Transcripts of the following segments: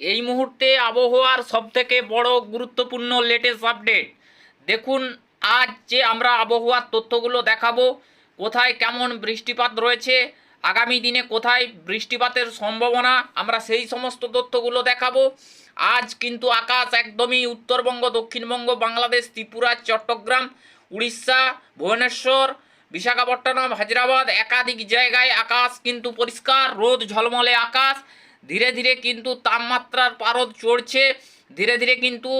এই মুহূর্তে আবহাওয়ার সবথেকে বড় গুরুত্বপূর্ণ লেটেস্ট আপডেট দেখুন, আজ যে আমরা আবহাওয়ার তথ্যগুলো দেখাবো, কোথায় কেমন বৃষ্টিপাত রয়েছে, আগামী দিনে কোথায় বৃষ্টিপাতের সম্ভাবনা, আমরা সেই সমস্ত তথ্যগুলো দেখাবো। আজ কিন্তু আকাশ একদমই উত্তরবঙ্গ, দক্ষিণবঙ্গ, বাংলাদেশ, ত্রিপুরা, চট্টগ্রাম, উড়িষ্যা, ভুবনেশ্বর, বিশাখাপট্টনম, হায়দ্রাবাদ একাধিক জায়গায় আকাশ কিন্তু পরিষ্কার, রোদ ঝলমলে আকাশ। ধীরে ধীরে কিন্তু তাপমাত্রার পারদ চড়ছে, ধীরে ধীরে কিন্তু,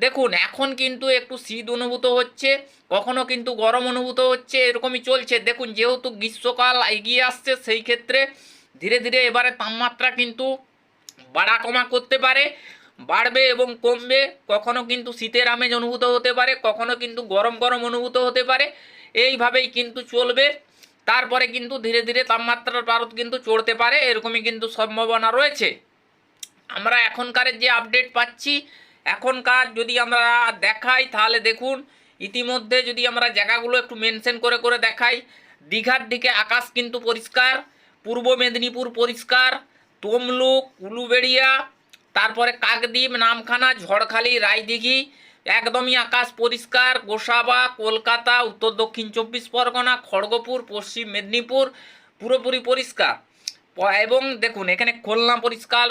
দেখুন, এখন কিন্তু একটু শীত অনুভূত হচ্ছে, কখনো কিন্তু গরম অনুভূত হচ্ছে, এরকমই চলছে। দেখুন, যেহেতু গ্রীষ্মকাল এগিয়ে আসছে, সেই ক্ষেত্রে ধীরে ধীরে এবারে তাপমাত্রা কিন্তু বাড়া কমা করতে পারে, বাড়বে এবং কমবে। কখনো কিন্তু শীতের আমেজ অনুভূত হতে পারে, কখনো কিন্তু গরম গরম অনুভূত হতে পারে। এইভাবেই কিন্তু চলবে। তারপরে কিন্তু ধীরে ধীরে তাপমাত্রার পারদ কিন্তু চড়তে পারে, এরকমই কিন্তু সম্ভাবনা রয়েছে। আমরা এখনকার যে আপডেট পাচ্ছি, এখনকার যদি আমরা দেখাই, তাহলে দেখুন, ইতিমধ্যে যদি আমরা জায়গাগুলো একটু মেনশন করে করে দেখাই, দীঘার দিকে আকাশ কিন্তু পরিষ্কার, পূর্ব মেদিনীপুর পরিষ্কার, তমলুক, উলুবেড়িয়া, তারপরে কাকদ্বীপ, নামখানা, ঝড়খালি, রায়দিঘি একদমই আকাশ পরিষ্কার, গোসাবা, কলকাতা, উত্তর দক্ষিণ চব্বিশ পরগনা, খড়গপুর, পশ্চিম মেদিনীপুর, পুরোপুরি পরিষ্কার। এবং দেখুন, এখানে খুলনা পরিষ্কার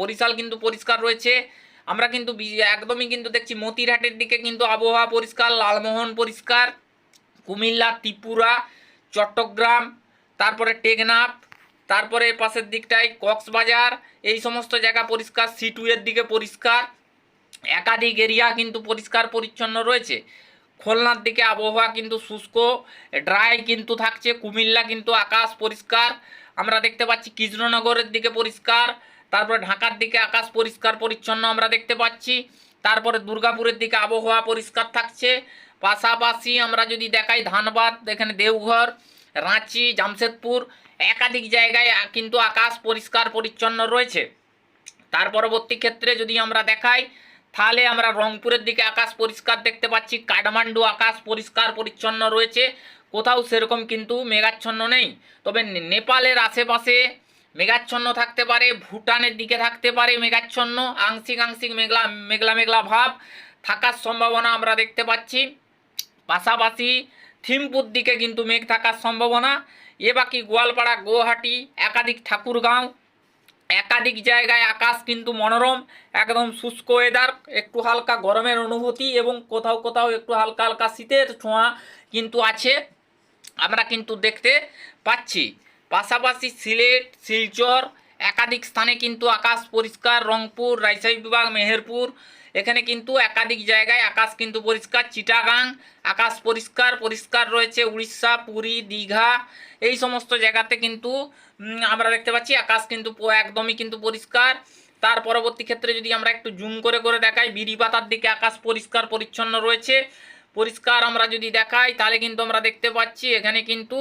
বরিশাল কিন্তু পরিষ্কার রয়েছে। আমরা কিন্তু একদমই কিন্তু দেখছি মতিরহাটের দিকে কিন্তু আবহাওয়া পরিষ্কার, লালমোহন পরিষ্কার, কুমিল্লা, ত্রিপুরা, চট্টগ্রাম, তারপরে টেকনাফ, তারপরে পাশের দিকটায় কক্সবাজার, এই সমস্ত জায়গা পরিষ্কার, সিটুয়ের দিকে পরিষ্কার। একাধিক এরিয়া কিন্তু পরিষ্কার পরিচ্ছন্ন রয়েছে। খুলনার দিকে আবহাওয়া কিন্তু শুষ্ক, ড্রাই কিন্তু থাকছে, কুমিল্লা কিন্তু আকাশ পরিষ্কার, আমরা দেখতে পাচ্ছি কৃষ্ণনগরের দিকে পরিষ্কার, তারপরে ঢাকার দিকে আকাশ পরিষ্কার পরিচ্ছন্ন আমরা দেখতে পাচ্ছি, তারপরে দুর্গাপুরের দিকে আবহাওয়া পরিষ্কার থাকছে, পাশাপাশি আমরা যদি দেখাই ধানবাদ, এখানে দেওঘর, রাঁচি, জামশেদপুর, একাধিক জায়গায় কিন্তু আকাশ পরিষ্কার পরিচ্ছন্ন রয়েছে। তার পরবর্তী ক্ষেত্রে যদি আমরা দেখাই তাহলে আমরা রংপুরের দিকে আকাশ পরিষ্কার দেখতে পাচ্ছি, কাঠমান্ডু আকাশ পরিষ্কার পরিচ্ছন্ন রয়েছে। কোথাও সেরকম কিন্তু মেঘাচ্ছন্ন নেই। তবে নেপালের আশেপাশে মেঘাচ্ছন্ন থাকতে পারে, ভুটানের দিকে থাকতে পারে মেঘাচ্ছন্ন, আংশিক আংশিক মেঘলা মেঘলা মেঘলা ভাব থাকার সম্ভাবনা আমরা দেখতে পাচ্ছি। পাশাপাশি থিমপুর দিকে কিন্তু মেঘ থাকার সম্ভাবনা। এ বাকি গোয়ালপাড়া, গুয়াহাটি, একাধিক ঠাকুরগাঁও একাধিক জায়গায় আকাশ কিন্তু মনোরম, একদম শুষ্ক ওয়েদার একটু হালকা গরমের অনুভূতি এবং কোথাও কোথাও একটু হালকা হালকা শীতের ছোঁয়া কিন্তু আছে, আমরা কিন্তু দেখতে পাচ্ছি। পাশাপাশি সিলেট, শিলচর, একাধিক স্থানে কিন্তু আকাশ পরিষ্কার, রংপুর, রাজশাহী বিভাগ, মেহেরপুর এখানে কিন্তু একাধিক জায়গায় আকাশ কিন্তু পরিষ্কার, চিটাগাং, আকাশ পরিষ্কার পরিষ্কার রয়েছে উড়িষ্যা, পুরী, দীঘা, এই সমস্ত জায়গাতে কিন্তু আমরা দেখতে পাচ্ছি আকাশ কিন্তু একদমই কিন্তু পরিষ্কার। তার পরবর্তী ক্ষেত্রে যদি আমরা একটু জুম করে করে দেখাই বিড়িপাতার দিকে আকাশ পরিষ্কার, পরিচ্ছন্ন রয়েছে। পরিষ্কার আমরা যদি দেখাই, তাহলে কিন্তু আমরা দেখতে পাচ্ছি এখানে কিন্তু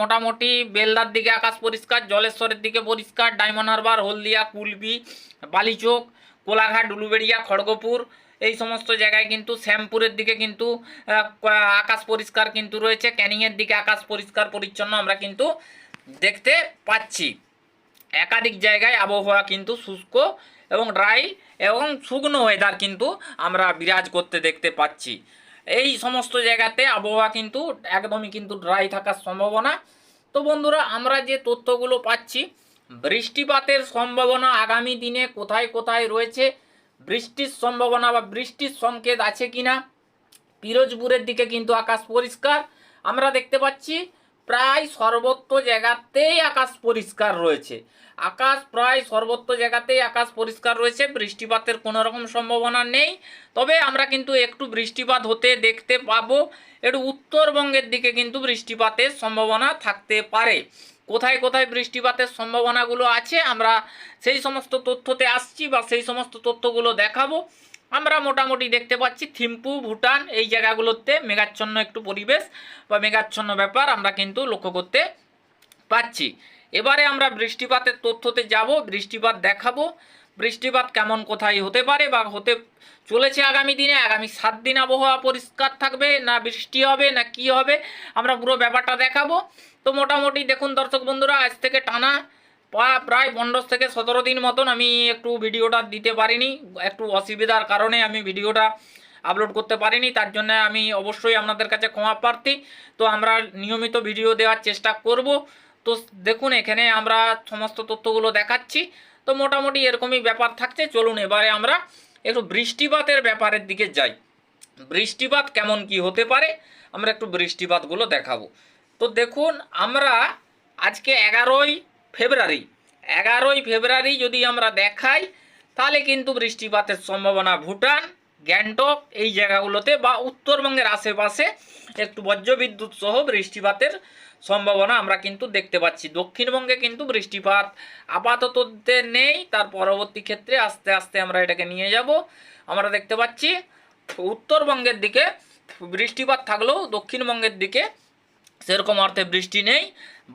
মোটামুটি বেলদার দিকে আকাশ পরিষ্কার, জলেশ্বরের দিকে পরিষ্কার, ডায়মন্ড হারবার, হলদিয়া, কুলবি, বালিচোক কোলাঘাট, উলুবেড়িয়া, খড়গপুর, এই সমস্ত জায়গায় কিন্তু শ্যামপুরের দিকে কিন্তু আকাশ পরিষ্কার কিন্তু রয়েছে। ক্যানিংয়ের দিকে আকাশ পরিষ্কার, পরিচ্ছন্ন আমরা কিন্তু দেখতে পাচ্ছি। একাধিক জায়গায় আবহাওয়া কিন্তু শুষ্ক এবং ড্রাই এবং শুকনো ওয়েদার কিন্তু আমরা বিরাজ করতে দেখতে পাচ্ছি। এই সমস্ত জায়গাতে আবহাওয়া কিন্তু একদমই কিন্তু ড্রাই থাকার সম্ভাবনা। তো বন্ধুরা, আমরা যে তথ্যগুলো পাচ্ছি বৃষ্টিপাতের সম্ভাবনা আগামী দিনে কোথায় কোথায় রয়েছে? বৃষ্টির সম্ভাবনা বা বৃষ্টির সংকেত আছে কিনা? পিরোজপুরের দিকে কিন্তু আকাশ পরিষ্কার। আমরা দেখতে পাচ্ছি প্রায় সর্বত্র জায়গাতেই আকাশ পরিষ্কার রয়েছে। আকাশ প্রায় সর্বত্র জায়গাতেই আকাশ পরিষ্কার রয়েছে। বৃষ্টিপাতের কোনো রকম সম্ভাবনা নেই। তবে আমরা কিন্তু একটু বৃষ্টিপাত হতে দেখতে পাবো। একটু উত্তরবঙ্গের দিকে কিন্তু বৃষ্টিপাতের সম্ভাবনা থাকতে পারে। কোথায় কোথায় বৃষ্টিপাতের সম্ভাবনাগুলো আছে, আমরা সেই সমস্ত তথ্যতে আসছি বা সেই সমস্ত তথ্যগুলো দেখাবো। আমরা মোটামুটি দেখতে পাচ্ছি থিম্পু, ভুটান এই জায়গাগুলোতে মেঘাচ্ছন্ন একটু পরিবেশ বা মেঘাচ্ছন্ন ব্যাপার আমরা কিন্তু লক্ষ্য করতে পাচ্ছি। এবারে আমরা বৃষ্টিপাতের তথ্যতে যাব, বৃষ্টিপাত দেখাবো। বৃষ্টিপাত কেমন কোথায় হতে পারে বা হতে চলেছে আগামী দিনে? আগামী সাত দিন আবহাওয়া পরিষ্কার থাকবে? না বৃষ্টি হবে, না কি হবে? আমরা পুরো ব্যাপারটা দেখাবো। তো মোটামুটি দেখুন দর্শক বন্ধুরা, আজ থেকে টানা প্রায় পনেরো থেকে সতেরো দিন মতন আমি একটু ভিডিওটা দিতে পারিনি। একটু অসুবিধার কারণে আমি ভিডিওটা আপলোড করতে পারিনি, তার জন্য আমি অবশ্যই আপনাদের কাছে ক্ষমা প্রার্থী। তো আমরা নিয়মিত ভিডিও দেওয়ার চেষ্টা করব। তো দেখুন, এখানে আমরা সমস্ত তথ্যগুলো দেখাচ্ছি। তো মোটামুটি এরকমই ব্যাপার থাকছে। চলুন এবারে আমরা একটু বৃষ্টিপাতের ব্যাপারের দিকে যাই। বৃষ্টিপাত কেমন কি হতে পারে? আমরা একটু বৃষ্টিপাতগুলো দেখাবো। তো দেখুন, আমরা আজকে এগারোই ফেব্রুয়ারি এগারোই ফেব্রুয়ারি যদি আমরা দেখাই, তাহলে কিন্তু বৃষ্টিপাতের সম্ভাবনা ভুটান গ্যাংটক, এই জায়গাগুলোতে বা উত্তরবঙ্গের আশেপাশে একটু বজ্রবিদ্যুৎ সহ বৃষ্টিপাতের সম্ভাবনা আমরা কিন্তু দেখতে পাচ্ছি। দক্ষিণবঙ্গে কিন্তু বৃষ্টিপাত আপাতত নেই, তার পরবর্তী ক্ষেত্রে আস্তে আস্তে আমরা এটাকে নিয়ে যাব। আমরা দেখতে পাচ্ছি উত্তরবঙ্গের দিকে বৃষ্টিপাত থাকলেও দক্ষিণবঙ্গের দিকে সেরকম অর্থে বৃষ্টি নেই।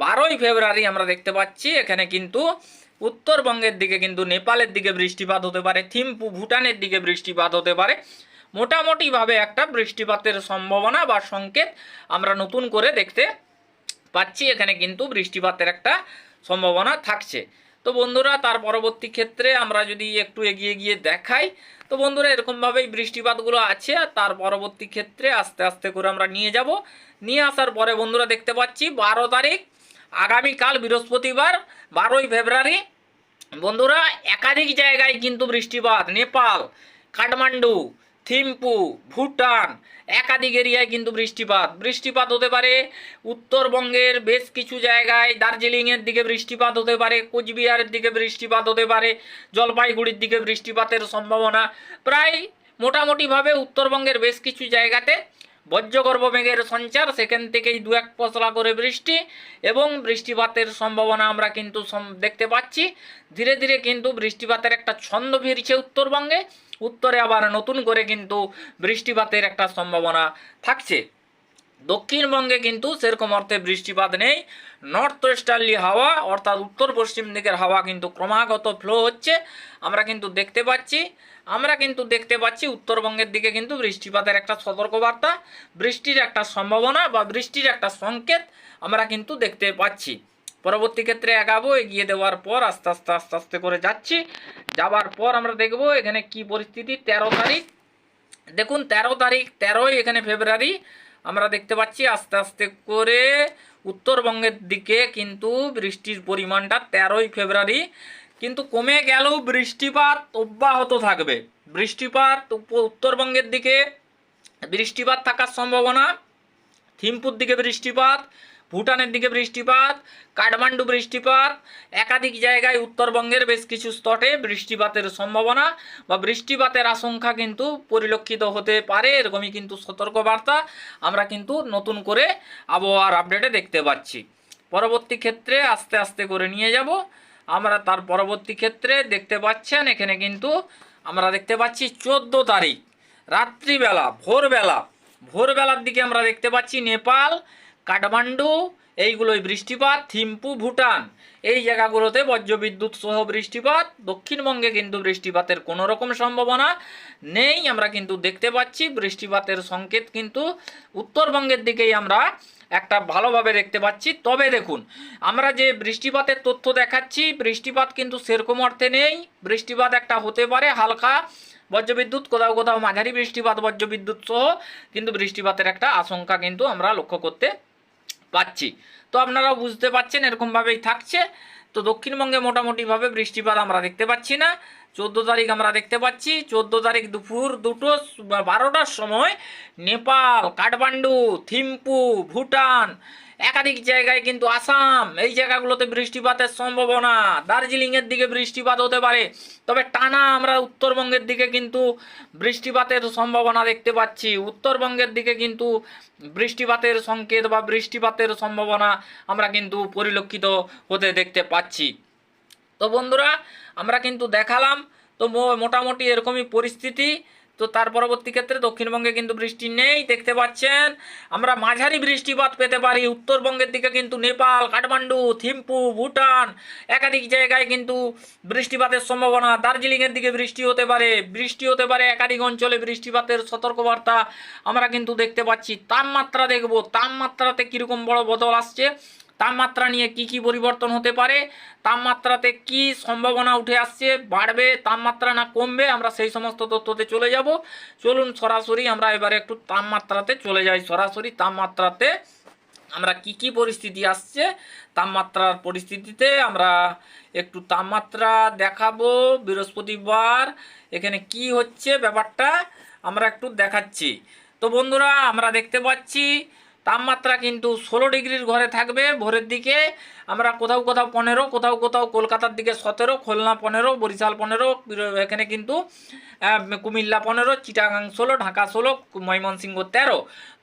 বারোই ফেব্রুয়ারি আমরা দেখতে পাচ্ছি, এখানে কিন্তু উত্তরবঙ্গের দিকে কিন্তু নেপালের দিকে বৃষ্টিপাত হতে পারে, থিম্পু ভুটানের দিকে বৃষ্টিপাত হতে পারে। মোটামুটিভাবে একটা বৃষ্টিপাতের সম্ভাবনা বা সংকেত আমরা নতুন করে দেখতে পাচ্ছি, এখানে কিন্তু বৃষ্টিপাতের একটা সম্ভাবনা থাকছে। তো বন্ধুরা, তার পরবর্তী ক্ষেত্রে আমরা যদি একটু এগিয়ে গিয়ে দেখাই, তো বন্ধুরা, এরকমভাবেই বৃষ্টিপাতগুলো আছে আর তার পরবর্তী ক্ষেত্রে আস্তে আস্তে করে আমরা নিয়ে যাব। নিয়ে আসার পরে বন্ধুরা দেখতে পাচ্ছি, বারো তারিখ আগামীকাল বৃহস্পতিবার বারোই ফেব্রুয়ারি। বন্ধুরা, একাধিক জায়গায় কিন্তু বৃষ্টিপাত। নেপাল, কাঠমান্ডু, থিম্পু, ভুটান, একাধিক এরিয়ায় কিন্তু বৃষ্টিপাত। বৃষ্টিপাত হতে পারে উত্তরবঙ্গের বেশ কিছু জায়গায়। দার্জিলিংয়ের দিকে বৃষ্টিপাত হতে পারে, কোচবিহারের দিকে বৃষ্টিপাত হতে পারে, জলপাইগুড়ির দিকে বৃষ্টিপাতের সম্ভাবনা। প্রায় মোটামুটিভাবে উত্তরবঙ্গের বেশ কিছু জায়গাতে বজ্রগর্ভ মেঘের সঞ্চার, সেখান থেকেই দু এক পশলা করে বৃষ্টি এবং বৃষ্টিপাতের সম্ভাবনা আমরা কিন্তু দেখতে পাচ্ছি। ধীরে ধীরে কিন্তু বৃষ্টিপাতের একটা ছন্দ ফিরছে উত্তরবঙ্গে। উত্তরে আবার নতুন করে কিন্তু বৃষ্টিপাতের একটা সম্ভাবনা থাকছে। দক্ষিণবঙ্গে কিন্তু সেরকম অর্থে বৃষ্টিপাত নেই। নর্থ ওয়েস্টার্লি হাওয়া, অর্থাৎ উত্তর পশ্চিম দিকের হাওয়া কিন্তু ক্রমাগত ফ্লো হচ্ছে। আমরা কিন্তু দেখতে পাচ্ছি। আমরা কিন্তু দেখতে পাচ্ছি উত্তরবঙ্গের দিকে কিন্তু বৃষ্টিপাতের একটা সতর্কবার্তা, বৃষ্টির একটা সম্ভাবনা বা বৃষ্টির একটা সংকেত আমরা কিন্তু দেখতে পাচ্ছি। পরবর্তী ক্ষেত্রে এগাবো এগিয়ে দেওয়ার পর আস্তে আস্তে আস্তে আস্তে করে যাচ্ছি। যাবার পর আমরা দেখব এখানে কি পরিস্থিতি, তেরো তারিখ। দেখুন, তেরো তারিখ, তেরোই এখানে ফেব্রুয়ারি। আমরা দেখতে পাচ্ছি আস্তে আস্তে করে উত্তরবঙ্গের দিকে কিন্তু বৃষ্টির পরিমাণটা তেরোই ফেব্রুয়ারি। কিন্তু কমে গেলেও বৃষ্টিপাত অব্যাহত থাকবে। বৃষ্টিপাত উত্তরবঙ্গের দিকে বৃষ্টিপাত থাকার সম্ভাবনা, থিম্পুর দিকে বৃষ্টিপাত, ভুটানের দিকে বৃষ্টিপাত, কাঠমান্ডু বৃষ্টিপাত, একাধিক জায়গায় উত্তরবঙ্গের বেশ কিছু স্তটে বৃষ্টিপাতের সম্ভাবনা বা বৃষ্টিপাতের আশঙ্কা কিন্তু পরিলক্ষিত হতে পারে, এরকমই কিন্তু সতর্কবার্তা আমরা কিন্তু নতুন করে আবহাওয়ার আপডেটে দেখতে পাচ্ছি। পরবর্তী ক্ষেত্রে আস্তে আস্তে করে নিয়ে যাব। আমরা তার পরবর্তী ক্ষেত্রে দেখতে পাচ্ছেন, এখানে কিন্তু আমরা দেখতে পাচ্ছি চোদ্দ তারিখ, রাত্রিবেলা, ভোরবেলা, ভোরবেলার দিকে আমরা দেখতে পাচ্ছি নেপাল, কাঠমান্ডু এইগুলোই বৃষ্টিপাত, থিম্পু, ভুটান। এই জায়গাগুলোতে বজ্রবিদ্যুৎ সহ বৃষ্টিপাত, দক্ষিণবঙ্গে কিন্তু বৃষ্টিপাতের কোনো রকম সম্ভাবনা নেই। আমরা কিন্তু দেখতে পাচ্ছি বৃষ্টিপাতের সংকেত কিন্তু উত্তরবঙ্গের দিকেই আমরা একটা ভালোভাবে দেখতে পাচ্ছি। তবে দেখুন, আমরা যে বৃষ্টিপাতের তথ্য দেখাচ্ছি, বৃষ্টিপাত কিন্তু সেরকম অর্থে নেই। বৃষ্টিপাত একটা হতে পারে হালকা বজ্রবিদ্যুৎ, কোথাও কোথাও মাঝারি বৃষ্টিপাত, বজ্রবিদ্যুৎ সহ কিন্তু বৃষ্টিপাতের একটা আশঙ্কা কিন্তু আমরা লক্ষ্য করতে পাচ্ছি। তো আপনারাও বুঝতে পাচ্ছেন এরকমভাবেই থাকছে। তো দক্ষিণবঙ্গে মোটামুটিভাবে বৃষ্টিপাত আমরা দেখতে পাচ্ছি না। চোদ্দ তারিখ আমরা দেখতে পাচ্ছি। চোদ্দ তারিখ দুপুর দুটো বারোটার সময় নেপাল, কাঠমান্ডু, থিম্পু, ভুটান একাধিক জায়গায় কিন্তু আসাম, এই জায়গাগুলোতে বৃষ্টিপাতের সম্ভাবনা। দার্জিলিংয়ের দিকে বৃষ্টিপাত হতে পারে, তবে টানা আমরা উত্তরবঙ্গের দিকে কিন্তু বৃষ্টিপাতের সম্ভাবনা দেখতে পাচ্ছি। উত্তরবঙ্গের দিকে কিন্তু বৃষ্টিপাতের সংকেত বা বৃষ্টিপাতের সম্ভাবনা আমরা কিন্তু পরিলক্ষিত হতে দেখতে পাচ্ছি। তো বন্ধুরা, আমরা কিন্তু দেখালাম, তো মোটামুটি এরকমই পরিস্থিতি। তো তার পরবর্তী ক্ষেত্রে দক্ষিণবঙ্গে কিন্তু বৃষ্টি নেই, দেখতে পাচ্ছেন। আমরা মাঝারি বৃষ্টিপাত পেতে পারি, উত্তরবঙ্গের দিকে কিন্তু নেপাল, কাঠমান্ডু, থিম্পু, ভুটান একাধিক জায়গায় কিন্তু বৃষ্টিপাতের সম্ভাবনা। দার্জিলিংয়ের দিকে বৃষ্টি হতে পারে, বৃষ্টি হতে পারে একাধিক অঞ্চলে বৃষ্টিপাতের সতর্কবার্তা আমরা কিন্তু দেখতে পাচ্ছি। তাপমাত্রা দেখব, তাপমাত্রাতে কীরকম বড় বদল আসছে তাপমাত্রা নিয়ে কি কি পরিবর্তন হতে পারে, তাপমাত্রাতে কি সম্ভাবনা উঠে আসছে, বাড়বে, তাপমাত্রা না কমবে, আমরা সেই সমস্ত তথ্যতে চলে যাব। চলুন সরাসরি আমরা এবারে একটু তাপমাত্রাতে চলে যাই। সরাসরি তাপমাত্রাতে আমরা কি কি পরিস্থিতি আসছে, তাপমাত্রার পরিস্থিতিতে আমরা একটু তাপমাত্রা দেখাবো। বৃহস্পতিবার এখানে কি হচ্ছে ব্যাপারটা আমরা একটু দেখাচ্ছি। তো বন্ধুরা, আমরা দেখতে পাচ্ছি তাপমাত্রা কিন্তু ষোলো ডিগ্রির ঘরে থাকবে, ভোরের দিকে আমরা কোথাও কোথাও পনেরো, কোথাও কোথাও কলকাতার দিকে সতেরো, খুলনা পনেরো, বরিশাল পনেরো, এখানে কিন্তু কুমিল্লা পনেরো, চিটাগাং ষোলো, ঢাকা ষোলো, ময়মনসিংহ তেরো।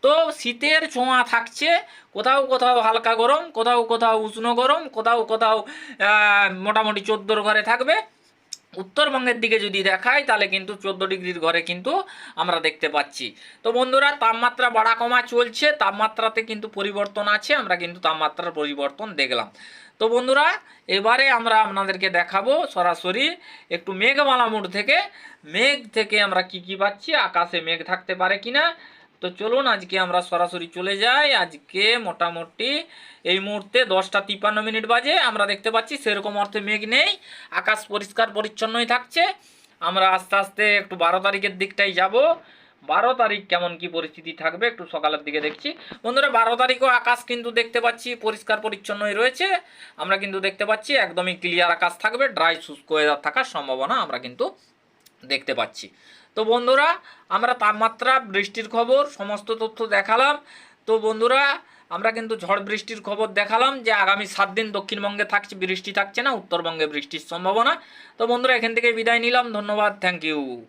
তো শীতের ছোঁয়া থাকছে, কোথাও কোথাও হালকা গরম, কোথাও কোথাও উষ্ণ গরম, কোথাও কোথাও মোটামুটি চোদ্দোর ঘরে থাকবে। উত্তরবঙ্গের দিকে যদি দেখাই, তাহলে কিন্তু চোদ্দ ডিগ্রির ঘরে কিন্তু আমরা দেখতে পাচ্ছি। তো বন্ধুরা, তাপমাত্রা বাড়া কমা চলছে, তাপমাত্রাতে কিন্তু পরিবর্তন আছে, আমরা কিন্তু তাপমাত্রার পরিবর্তন দেখলাম। তো বন্ধুরা, এবারে আমরা আপনাদেরকে দেখাবো সরাসরি একটু মেঘমালা মোড় থেকে। মেঘ থেকে আমরা কি কি পাচ্ছি? আকাশে মেঘ থাকতে পারে কিনা? তো চলুন, আজকে আমরা সরাসরি চলে যাই। আজকে মোটামুটি এই মুহূর্তে দশটা তিপ্পান্ন মিনিট বাজে। আমরা দেখতে পাচ্ছি সেরকম অর্থে মেঘ নেই, আকাশ পরিষ্কার পরিচ্ছন্নই থাকছে। আমরা আস্তে আস্তে একটু বারো তারিখের দিকটাই যাব। বারো তারিখ কেমন কি পরিস্থিতি থাকবে একটু সকালের দিকে দেখছি। বন্ধুরা, বারো তারিখও আকাশ কিন্তু দেখতে পাচ্ছি পরিষ্কার পরিচ্ছন্নই রয়েছে। আমরা কিন্তু দেখতে পাচ্ছি একদমই ক্লিয়ার আকাশ থাকবে ড্রাই শুষ্ক ওয়েদার থাকার সম্ভাবনা আমরা কিন্তু দেখতে পাচ্ছি। তো বন্ধুরা, আমরা তাপমাত্রা, বৃষ্টির খবর, সমস্ত তথ্য দেখালাম। তো বন্ধুরা, আমরা কিন্তু ঝড় বৃষ্টির খবর দেখালাম যে আগামী সাত দিন দক্ষিণবঙ্গে থাকছে, বৃষ্টি থাকছে না, উত্তরবঙ্গে বৃষ্টির সম্ভাবনা। তো বন্ধুরা, এখান থেকে বিদায় নিলাম। ধন্যবাদ। Thank you